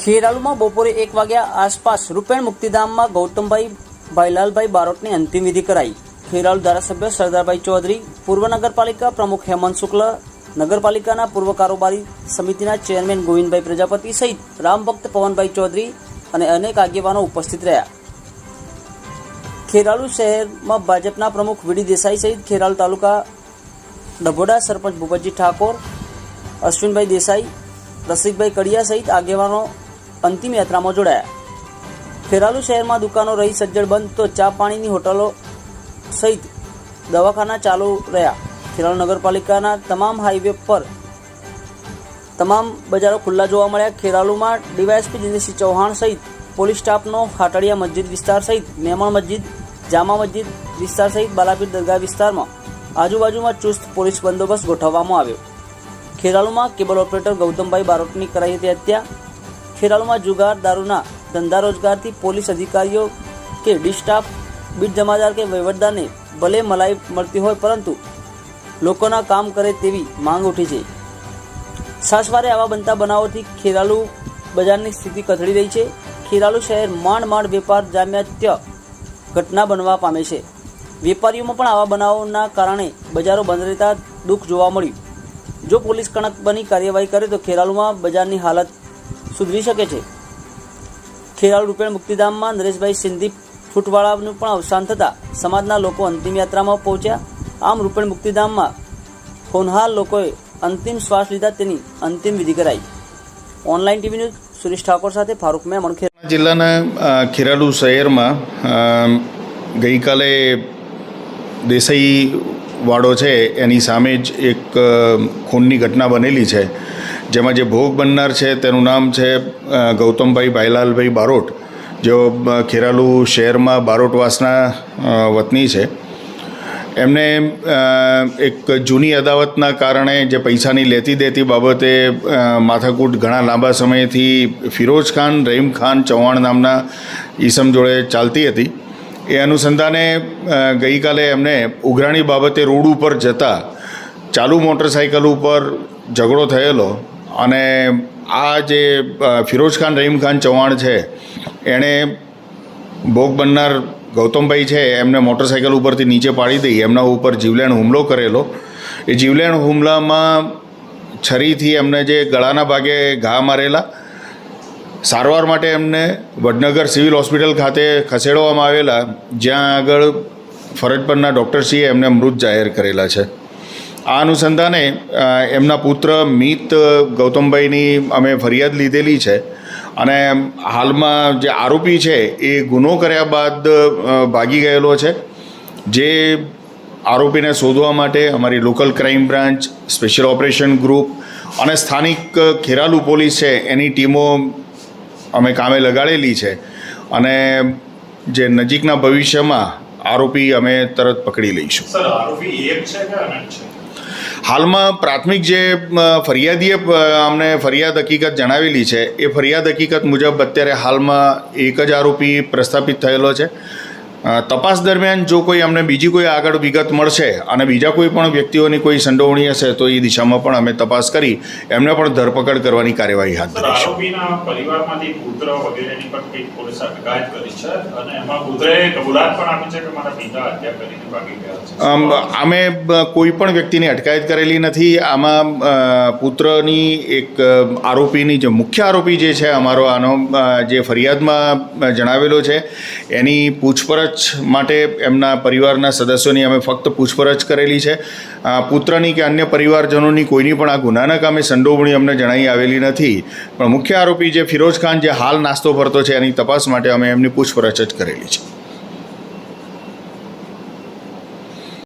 ખેરાલુમાં બપોરે એક વાગ્યા આસપાસ રૂપેણ મુક્તિધામમાં ગૌતમભાઈ ભાઈલાલભાઈ બારોટની અંતિમ વિધિ કરાઈ. ખેરાલુ ધારાસભ્ય સરદારભાઈ ચૌધરી, પૂર્વ નગરપાલિકા પ્રમુખ હેમંત શુક્લ, નગરપાલિકાના પૂર્વ કારોબારી સમિતિના ચેરમેન ગોવિંદભાઈ પ્રજાપતિ સહિત રામભક્ત પવનભાઈ ચૌધરી અને અનેક આગેવાનો ઉપસ્થિત રહ્યા. ખેરાલુ શહેરમાં ભાજપના પ્રમુખ વીડી દેસાઈ સહિત ખેરાલુ તાલુકા ડભોડા સરપંચ ભૂપતજી ઠાકોર, અશ્વિનભાઈ દેસાઈ, રસિકભાઈ કડિયા સહિત આગેવાનો અંતિમ યાત્રામાં જોડાયા. ખેરાલુ શહેરમાં દુકાનો રહી સજ્જડ બંધ તો ચા પાણીની હોટલો સહિત દવાખાના ચાલુ રહ્યા. ખેરાલુ નગરપાલિકાના તમામ હાઈવે પર તમામ બજારો ખુલ્લા જોવા મળ્યા. ખેરાલુમાં ડીવાયએસપી દિનેશસિંહ ચૌહાણ સહિત પોલીસ સ્ટાફનો હાટડિયા મસ્જિદ વિસ્તાર સહિત મેમણ મસ્જિદ, જામા મસ્જિદ વિસ્તાર સહિત બાલાપીર દરગાહ વિસ્તારમાં આજુબાજુમાં ચુસ્ત પોલીસ બંદોબસ્ત ગોઠવવામાં આવ્યો. ખેરાલુમાં કેબલ ઓપરેટર ગૌતમભાઈ બારોટની કરાઈ હતી હત્યા. ખેરાલુમાં જુગાર દારૂના ધંધા રોજગારથી પોલીસ અધિકારીઓ કે ડિસ્ટાફ બીટ જમાદાર કે વહીવટદારને ભલે મલાઈ મળતી હોય પરંતુ લોકોના કામ કરે તેવી માંગ ઉઠી છે. સાસવારે આવા બનતા બનાવોથી ખેરાલુ બજારની સ્થિતિ કથળી રહી છે. ખેરાલુ શહેર માંડ માંડ વેપાર જામ્યાત્ય ઘટના બનવા પામે છે. વેપારીઓમાં પણ આવા બનાવોના કારણે બજારો બંધ રહેતા દુઃખ જોવા મળ્યું. જો પોલીસ કણક બની કાર્યવાહી કરે તો ખેરાલુમાં બજારની હાલત સુધરી શકે છે. ખેરાલુ રૂપેણ મુક્તિધામમાં નરેશભાઈ સિંધી ફૂટવાળાનું પણ અવસાન થતાં સમાજના લોકો અંતિમ યાત્રામાં પહોંચ્યા. આમ રૂપેણ મુક્તિધામમાં હોનહાર લોકોએ અંતિમ શ્વાસ લીધા તેની અંતિમ વિધિ કરાઈ. Online TV news Suresh Thakor સાથે ફારૂક મેમણ મણખે જિલ્લાના ખેરાલુ શહેરમાં ગઈકાલે દેસાઈ વાડો છે, એની સામે જ એક ખૂનની ઘટના બનેલી છે. જેમાં જે ભોગ બનનાર છે, તેનું નામ છે ગૌતમભાઈ ભાઈલાલભાઈ બારોટ. જેઓ ખેરાલુ શહેરમાં બારોટવાસના વતની છે. એમને એક જૂની અદાવતના કારણે જે પૈસાની લેતી દેતી બાબતે માથાકૂટ ઘણા લાંબા સમયથી ફિરોજ ખાન, રહીમ ખાન ચૌહાણ નામના ઈસમ જોડે ચાલતી હતી. એ અનુસંધાને ગઈકાલે એમને ઉઘરાણી બાબતે રોડ ઉપર જતા ચાલુ મોટરસાઇકલ ઉપર ઝઘડો થયેલો અને આ જે ફિરોજ ખાન, રહીમ ખાન ચૌહાણ છે, એણે ભોગ બનનાર ગૌતમભાઈ છે, એમને મોટરસાઇકલ ઉપરથી નીચે પાડી દઈ, એમના ઉપર જીવલેણ હુમલો કરેલો. એ જીવલેણ હુમલામાં છરીથી એમને જે ગળાના ભાગે ઘા મારેલા, સારવાર માટે એમને વડનગર સિવિલ હોસ્પિટલ ખાતે ખસેડવામાં આવેલા, જ્યાં આગળ ફરજ પરના ડૉક્ટરશ્રીએ એમને મૃત જાહેર કરેલા છે. આ અનુસંધાને એમના પુત્ર મિત ગૌતમભાઈની અમે ફરિયાદ લીધેલી છે. અને હાલમાં જે આરોપી છે, એ ગુનો કર્યા બાદ ભાગી ગયેલો છે. જે આરોપીને શોધવા માટે અમારી local crime branch, special operation group અને સ્થાનિક ખેરાલુ પોલીસ છે, એની ટીમો અમે કામે લગાડેલી છે. અને જે નજીકના ભવિષ્યમાં આરોપી અમે તરત પકડી લઈશું. આરોપી એક છે કે અનંત છે? હાલમાં પ્રાથમિક જે ફરિયાદીએ અમને ફરિયાદ હકીકત જણાવેલી છે, એ ફરિયાદ હકીકત મુજબ અત્યારે હાલમાં એક જ આરોપી પ્રસ્થાપિત થયેલો છે. તપાસ દરમિયાન જો કોઈ અમને બીજી કોઈ આગળ વિગત મળશે અને બીજા કોઈ પણ વ્યક્તિઓની કોઈ સંડોવણી હશે તો એ દિશામાં પણ અમે તપાસ કરી એમને પણ ધરપકડ કરવાની કાર્યવાહી હાથ ધરીશું અમ, કોઈ પણ વ્યક્તિની અટકાયત કરેલી નથી. આમાં પુત્રની એક આરોપીની જે મુખ્ય આરોપી જે છે અમારો આનો જે ફરિયાદમાં જણાવેલો છે એની પૂછપરછ માટે એમના પરિવારના સદસ્યોની અમે ફક્ત પૂછપરછ કરેલી છે. પુત્રની કે અન્ય પરિવારજનોની કોઈની પણ આ ગુનાના કામે સંડોવણી અમને જણાઈ આવેલી નથી. પણ મુખ્ય આરોપી જે ફિરોઝ ખાન જે હાલ નાસ્તો ભરતો છે એની તપાસ માટે અમે એમની પૂછપરછ જ કરેલી છે.